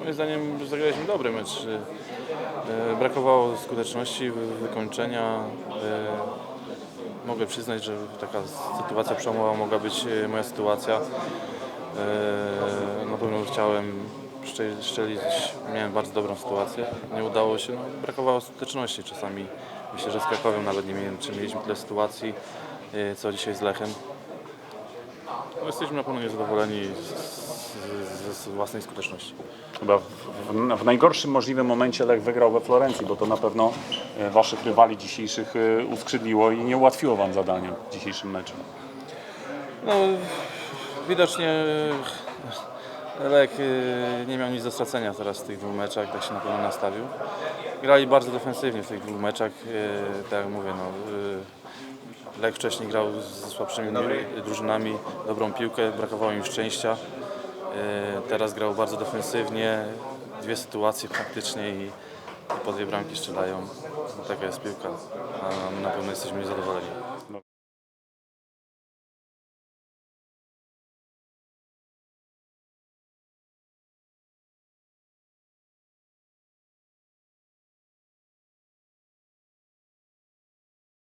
moim zdaniem zagraliśmy dobry mecz. E, Brakowało skuteczności, wy- wykończenia. E, Mogę przyznać, że taka sytuacja przełomowa mogła być e, moja sytuacja. Na pewno chciałem szczel- szczelić, miałem bardzo dobrą sytuację. Nie udało się, no, brakowało skuteczności czasami. Myślę, że z Krakowem nawet nie czy mieliśmy tyle sytuacji, co dzisiaj z Lechem. No, jesteśmy na pewno niezadowoleni z, z, własnej skuteczności. Chyba w, w, w najgorszym możliwym momencie Lech wygrał we Florencji, bo to na pewno e, waszych rywali dzisiejszych e, uskrzydliło i nie ułatwiło wam zadania w dzisiejszym meczu. No, widocznie Lek y, nie miał nic do stracenia teraz w tych dwóch meczach, tak się na pewno nastawił. Grali bardzo defensywnie w tych dwóch meczach, tak jak mówię, no, Lek wcześniej grał ze słabszymi drużynami, dobrą piłkę, brakowało im szczęścia. Y, Teraz grał bardzo defensywnie, dwie sytuacje praktycznie i, i po dwie bramki strzelają. Taka jest piłka, a my na pewno jesteśmy niezadowoleni.